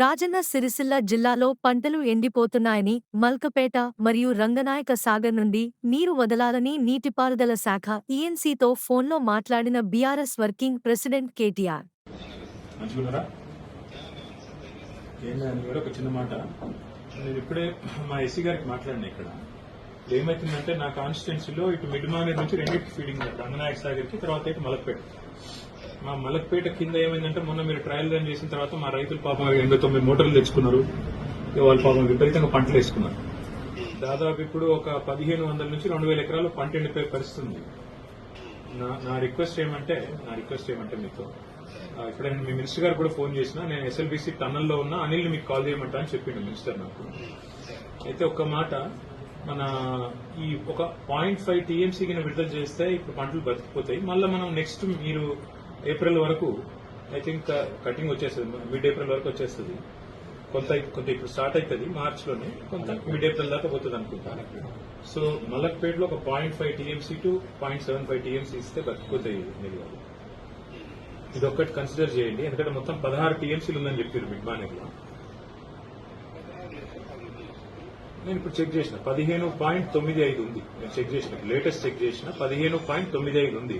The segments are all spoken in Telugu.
రాజన్న సిరిసిల్ల జిల్లాలో పంటలు ఎండిపోతున్నాయని మల్కపేట మరియు రంగనాయక సాగర్ నుండి నీరు వదలాలని నీటిపారుదల శాఖ ఈఎన్సీతో ఫోన్లో మాట్లాడిన బీఆర్ఎస్ వర్కింగ్ ప్రెసిడెంట్ కేటీఆర్. ఒక చిన్న మాట. నేను ఇప్పుడే మా ఎస్సీ గారికి మాట్లాడినా ఇక్కడ. ఏమైతుందంటే నా కాన్స్టిట్యున్సీలో ఇటు మిడ్ మానేర్ నుంచి రెండింటి ఫీడింగ్ రంగనాయక సాగర్కి తర్వాత ఇటు మలక్పేట. మా మలక్పేట కింద ఏమైందంటే మొన్న మీరు ట్రయల్ రన్ చేసిన తర్వాత మా రైతులు పాపం ఎనభై తొమ్మిది మోటార్లు తెచ్చుకున్నారు. వాళ్ళ వాళ్ళు పాపం విపరీతంగా పంటలు వేసుకున్నారు. దాదాపు ఇప్పుడు ఒక పదిహేను వందల నుంచి రెండు వేల ఎకరాలు పంట ఎండిపోయే పరిస్థితి ఉంది. నా నా రిక్వెస్ట్ ఏమంటే నా రిక్వెస్ట్ ఏమంటే మీతో ఇక్కడ మీ మినిస్టర్ గారు కూడా ఫోన్ చేసిన నేను ఎస్ఎల్బీసీ టన్నల్లో ఉన్న అనిల్ని మీకు కాల్ చేయమంటా అని చెప్పిండు మినిస్టర్ నాకు. అయితే ఒక్క మాట మన ఈ ఒక పాయింట్ ఫైవ్ టీఎంసీ కింద విడుదల చేస్తే ఇప్పుడు పంటలు బతికిపోతాయి. మళ్ళీ మనం నెక్స్ట్ మీరు ఏప్రిల్ వరకు ఐ థింక్ కటింగ్ వచ్చేస్తుంది. మిడ్ ఏప్రిల్ వరకు వచ్చేస్తుంది. కొంత కొంత ఇప్పుడు స్టార్ట్ అవుతుంది మార్చ్లోనే కొంత మిడ్ ఏప్రిల్ దాకా పోతుంది అనుకుంటా. సో మలక్పేటలో ఒక point five TMC to point seven five TMC ఇస్తే బతికిపోతాయి మీరు ఇది ఒక్కటి కన్సిడర్ చేయండి. ఎందుకంటే మొత్తం పదహారు టీఎంసీలు ఉందని చెప్పారు మిడ్ మానేర్లో నేను ఇప్పుడు చెక్ చేసిన. పదిహేను పాయింట్ తొమ్మిది ఐదు ఉంది. నేను చెక్ చేసిన. లేటెస్ట్ చెక్ చేసిన. పదిహేను పాయింట్ తొమ్మిది ఐదు ఉంది.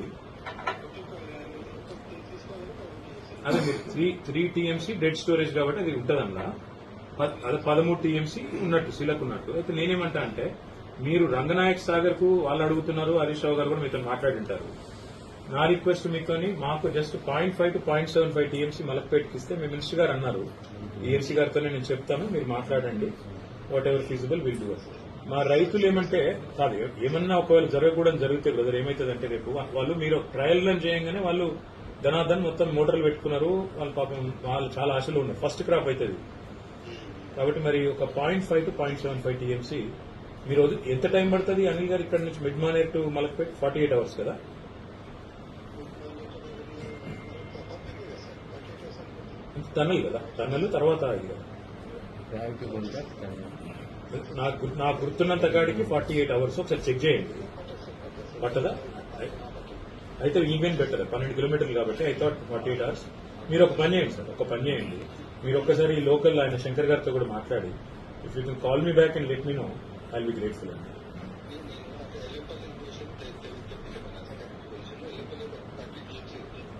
అదే మీరు three three TMC dead storage కాబట్టి అది ఉంటుంది ప- అదే పదమూడు టీఎంసీ ఉన్నట్టు సిలకు ఉన్నట్టు. అయితే నేనేమంటా అంటే మీరు రంగనాయక్ సాగర్కు వాళ్ళు అడుగుతున్నారు హరీష్ రావు గారు కూడా మీతో మాట్లాడింటారు. నా రిక్వెస్ట్ మీతోని మాకు just point five to point seven five TMC మలక్పేటకి ఇస్తే మీ మినిస్టర్ గారు అన్నారు. ఈఎన్సీ గారితోనే నేను చెప్తాను మీరు మాట్లాడండి. Whatever feasible will do మా రైతులు ఏమంటే కాదు ఏమన్నా ఒకవేళ జరగకూడదు జరిగితే బ్రదర్ ఏమైతుందంటే రేపు వాళ్ళు మీరు ట్రయల్ రన్ చేయగానే వాళ్ళు ధనాధన్ మొత్తం మోటార్లు పెట్టుకున్నారు. వాళ్ళ పాపం వాళ్ళు చాలా ఆశలు ఉన్నారు. ఫస్ట్ క్రాప్ అవుతుంది కాబట్టి మరి ఒక point five to point seven five TMC మీరు ఎంత టైం పడుతుంది? అనిల్ గారు ఇక్కడ నుంచి Mid Manair to Malakpet forty eight hours కదా? టన్నల్ కదా? టన్నల్ తర్వాత ఇది. కదా నాకు నాకు గుర్తున్నంత కాడికి ఫార్టీ ఎయిట్ అవర్స్ ఒకసారి చెక్ చేయండి. పట్టదా? అయితే ఈవెన్ బెటర్ పన్నెండు కిలోమీటర్లు కాబట్టి I thought forty eight hours మీరు ఒక పని చేయండి సార్ ఒక పని చేయండి. మీరు ఒక్కసారి ఈ లోకల్ ఆయన శంకర్ గారితో కూడా మాట్లాడి if you can call me back and let me know I be grateful అండి.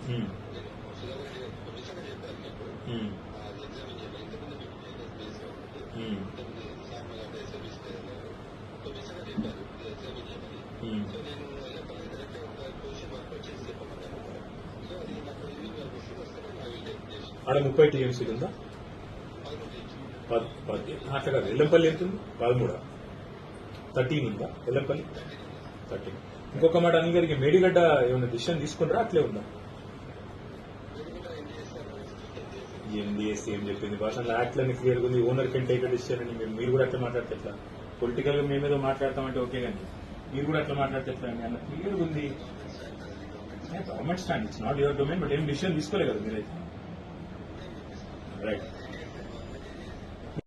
Hmm. Hmm. Hmm. ఆడ ముప్పై టీఎంసీలు ఉందా? పద్- అట్లా కాదు. ఎల్లంపల్లి ఎంత ఉంది? పదమూడా. థర్టీన్ ఉందా? ఎల్లంపల్లి? థర్టీన్. ఇంకొక మాట అనిల్ గారికి మేడిగడ్డ ఏమైనా డిసిషన్ తీసుకుంటారా? అట్లే ఉందా? ఎండిఎస్ ఏం చెప్పింది. భాషలో యాక్ట్లని క్లియర్ ఉంది. ఓనర్ కెన్ టేక్ డిసిషన్ అని మీరు- మీరు కూడా అట్లా మాట్లాడితే ఎట్లా? పొలిటికల్గా మేమేదో మాట్లాడతామంటే ఓకే కానీ మీరు కూడా అట్లా మాట్లాడితే ఎట్లా అని? అన్న క్లియర్ ఉంది. Government stand it's not your domain but ఏం డిసిషన్ తీసుకోలే కదా మీరైతే. Right.